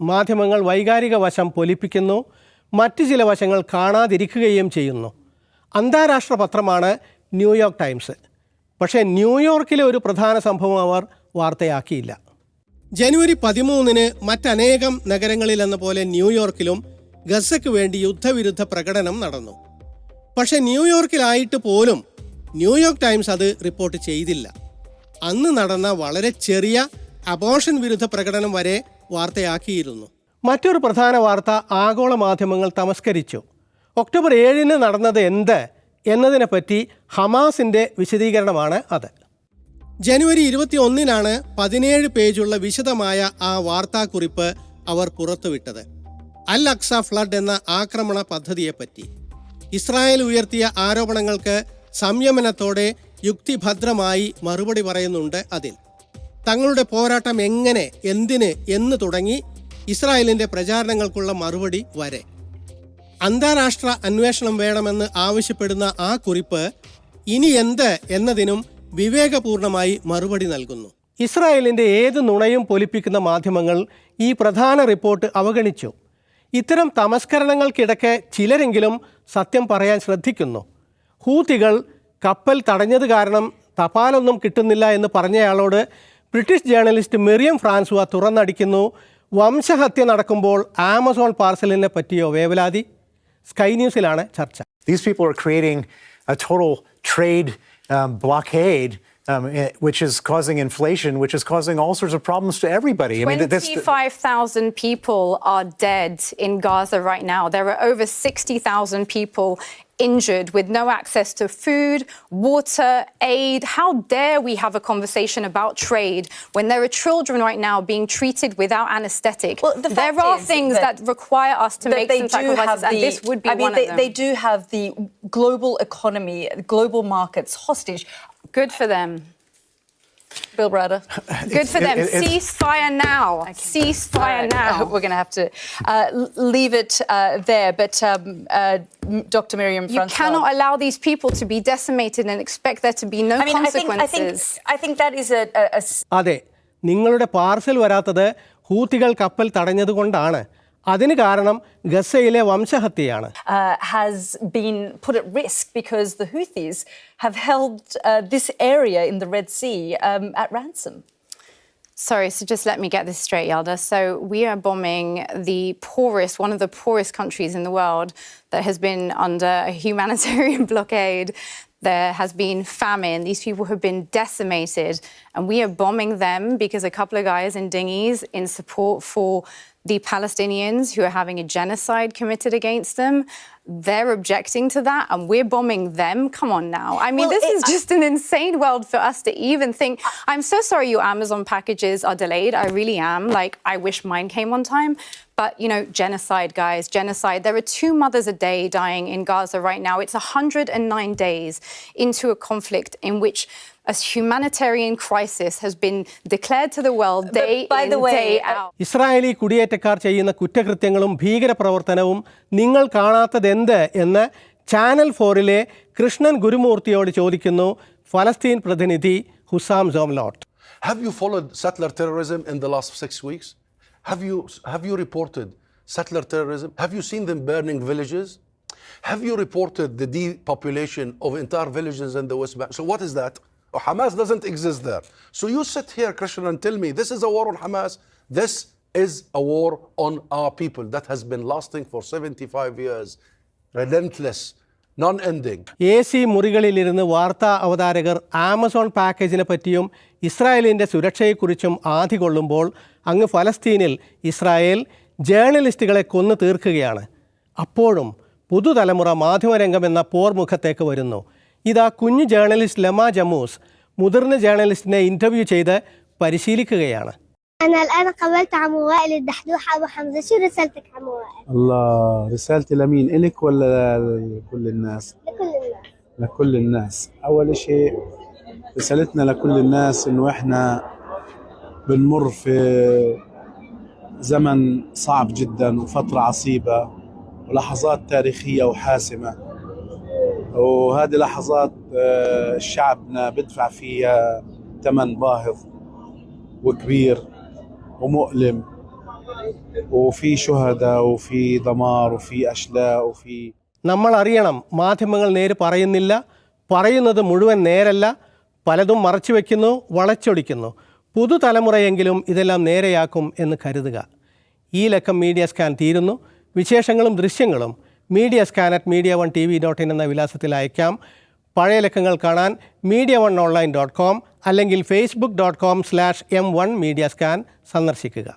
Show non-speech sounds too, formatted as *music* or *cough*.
മാധ്യമങ്ങൾ വൈകാരിക വശം പൊലിപ്പിക്കുന്നു മറ്റു ചില വശങ്ങൾ കാണാതിരിക്കുകയും ചെയ്യുന്നു. അന്താരാഷ്ട്ര പത്രമാണ് ന്യൂയോർക്ക് ടൈംസ്. പക്ഷേ ന്യൂയോർക്കിലെ ഒരു പ്രധാന സംഭവം അവർ വാർത്തയാക്കിയില്ല. ജനുവരി പതിമൂന്നിന് മറ്റനേകം നഗരങ്ങളിലെന്ന പോലെ ന്യൂയോർക്കിലും ഗസയ്ക്ക് വേണ്ടി യുദ്ധവിരുദ്ധ പ്രകടനം നടന്നു. പക്ഷെ ന്യൂയോർക്കിലായിട്ട് പോലും ന്യൂയോർക്ക് ടൈംസ് അത് റിപ്പോർട്ട് ചെയ്തില്ല. അന്ന് നടന്ന വളരെ ചെറിയ അബോഷൻ വിരുദ്ധ പ്രകടനം വരെ വാർത്തയാക്കിയിരുന്നു. മറ്റൊരു പ്രധാന വാർത്ത ആഗോള മാധ്യമങ്ങൾ തമസ്കരിച്ചു. ഒക്ടോബർ ഏഴിന് നടന്നത് എന്ത് എന്നതിനെപ്പറ്റി ഹമാസിന്റെ വിശദീകരണമാണ് അത്. ജനുവരി ഇരുപത്തി ഒന്നിനാണ് പതിനേഴ് പേജുള്ള വിശദമായ ആ വാർത്താക്കുറിപ്പ് അവർ പുറത്തുവിട്ടത്. അൽ അക്സ ഫ്ലഡ് എന്ന ആക്രമണ പദ്ധതിയെപ്പറ്റി. ഇസ്രായേൽ ഉയർത്തിയ ആരോപണങ്ങൾക്ക് സംയമനത്തോടെ യുക്തിഭദ്രമായി മറുപടി പറയുന്നുണ്ട് അതിൽ. തങ്ങളുടെ പോരാട്ടം എങ്ങനെ എന്തിന് എന്ന് തുടങ്ങി ഇസ്രായേലിന്റെ പ്രചാരണങ്ങൾക്കുള്ള മറുപടി വരെ. അന്താരാഷ്ട്ര അന്വേഷണം വേണമെന്ന് ആവശ്യപ്പെടുന്ന ആ കുറിപ്പ് ഇനി എന്ത് എന്നതിനും വിവേകപൂർണമായി മറുപടി നൽകുന്നു. ഇസ്രായേലിന്റെ ഏത് നുണയും പൊലിപ്പിക്കുന്ന മാധ്യമങ്ങൾ ഈ പ്രധാന റിപ്പോർട്ട് അവഗണിച്ചു. ഇത്തരം തമസ്കരണങ്ങൾക്കിടയ്ക്ക് ചിലരെങ്കിലും സത്യം പറയാൻ ശ്രദ്ധിക്കുന്നു. ഹൂത്തികൾ കപ്പൽ തടഞ്ഞത് കാരണം തപാലൊന്നും കിട്ടുന്നില്ല എന്ന് പറഞ്ഞയാളോട് ബ്രിട്ടീഷ് ജേർണലിസ്റ്റ് മെറിയം ഫ്രാൻസുവ തുറന്നടിക്കുന്നു വംശഹത്യ നടക്കുമ്പോൾ ആമസോൺ പാർസലിനെ പറ്റിയോ വേവലാതി സ്കൈ ന്യൂസിലാണ് ചർച്ച These people are creating a total trade um, blockade, um, eh, which is causing inflation, which is causing all sorts of problems to everybody. I mean, this, 25,000 people are dead in Gaza right now. There are over 60,000 people injured with no access to food, water, aid. How dare we have a conversation about trade when there are children right now being treated without anesthetic? Well, the there are things that- that, require us to make they some sacrifices, have and this would be I mean, one they, of them. they do have the global economy, global markets hostage. Good for them. Bill Browder. Good for it- them. it- it's- Ceasefire now. Ceasefire All right, now. *laughs* We're going to have to uh, l- leave it uh, there. But um, uh, M- Dr. Miriam You Francois. cannot allow these people to be decimated and expect there to be no I mean, I think, consequences. I think, I think that is a, a, a s- അതെ നിങ്ങളുടെ parcel വരാത്തത് ഹൂത്തികൾ കപ്പൽ തടഞ്ഞതുകൊണ്ടാണ് അതിന് കാരണം ഗസയിലെ വംശഹത്യയാണ് uh, has been put at risk because the Houthis have held uh, this area in the Red Sea um, at ransom. Sorry, so just let me get this straight, Yalda. So we are bombing the poorest, one of the poorest countries in the world that has been under a humanitarian *laughs* blockade. There has been famine. These people have been decimated. And we are bombing them because a couple of guys in dinghies in support for the Palestinians who are having a genocide committed against them. They're objecting to that, and we're bombing them. Come on now. I mean, Well, this it- is just an insane world for us to even think. I'm so sorry your Amazon packages are delayed. I really am. Like, I wish mine came on time. But, you know, genocide, guys, genocide. There are two mothers a day dying in Gaza right now. It's 109 days into a conflict in which a humanitarian crisis has been declared to the world day by in, the way, day uh, out. Israeli കുടിയേറ്റക്കാർ ചെയ്യുന്ന കുറ്റകൃത്യങ്ങളും ഭീകരപ്രവർത്തനവും നിങ്ങൾ കാണാത്തതെന്ത് എന്ന് channel ഫോറിലെ Krishnan ഗുരുമൂർത്തിയോട് ചോദിക്കുന്നു ഫലസ്തീൻ പ്രതിനിധി Husam Zomlot Have you followed settler terrorism in the last six weeks? Have you, have you reported settler terrorism? Have you seen them burning villages? Have you reported the depopulation of entire villages in the West Bank? So what is that? Oh, Hamas doesn't exist there. So you sit here, Christian, and tell me this is a war on Hamas. This is a war on our people that has been lasting for 75 years, relentless. A C മുറികളിലിരുന്ന് വാർത്താ അവതാരകർ Amazon പാക്കേജിനെ പറ്റിയും ഇസ്രായേലിന്റെ സുരക്ഷയെക്കുറിച്ചും ആധി കൊള്ളുമ്പോൾ അങ്ങ് ഫലസ്തീനിൽ Israel ജേർണലിസ്റ്റുകളെ കൊന്നു തീർക്കുകയാണ് അപ്പോഴും പുതുതലമുറ മാധ്യമരംഗം എന്ന പോർമുഖത്തേക്ക് വരുന്നു ഇതാ കുഞ്ഞു ജേർണലിസ്റ്റ് ലമ ജമൂസ് മുതിർന്ന ജേർണലിസ്റ്റിനെ ഇൻ്റർവ്യൂ ചെയ്ത് പരിശീലിക്കുകയാണ് أنا الآن قابلت عمو وائل الدحدوح أبو حمزة شو رسالتك عمو وائل؟ الله رسالتي لمين إلك ولا لكل الناس لكل الناس لكل الناس أول شيء رسالتنا لكل الناس إنه إحنا بنمر في زمن صعب جدا وفترة عصيبة ولحظات تاريخية وحاسمة وهذه لحظات آه، شعبنا بدفع فيها ثمن باهظ وكبير ومؤلم وفي شهداء وفي دمار وفي أشلاء وفي നമ്മൾ അറിയണം മാധ്യമങ്ങൾ നേര് പറയുന്നില്ല പറയുന്നത് മുഴുവൻ നേരല്ല പലതും മറച്ചു വയ്ക്കുന്നു വളച്ചൊടിക്കുന്നു പുതുതലമുറയെങ്കിലും ഇതെല്ലാം നേരെയാക്കും എന്ന് കരുതുക ഈ ലക്കം മീഡിയ സ്കാൻ തീരുന്നു വിശേഷങ്ങളും ദൃശ്യങ്ങളും Media Scan at Media One T V dot in എന്ന വിലാസത്തിൽ അയക്കാം. പഴയ ലക്കങ്ങൾ കാണാൻ Media One online dot com അല്ലെങ്കിൽ Facebook dot com slash M One Media Scan സന്ദർശിക്കുക.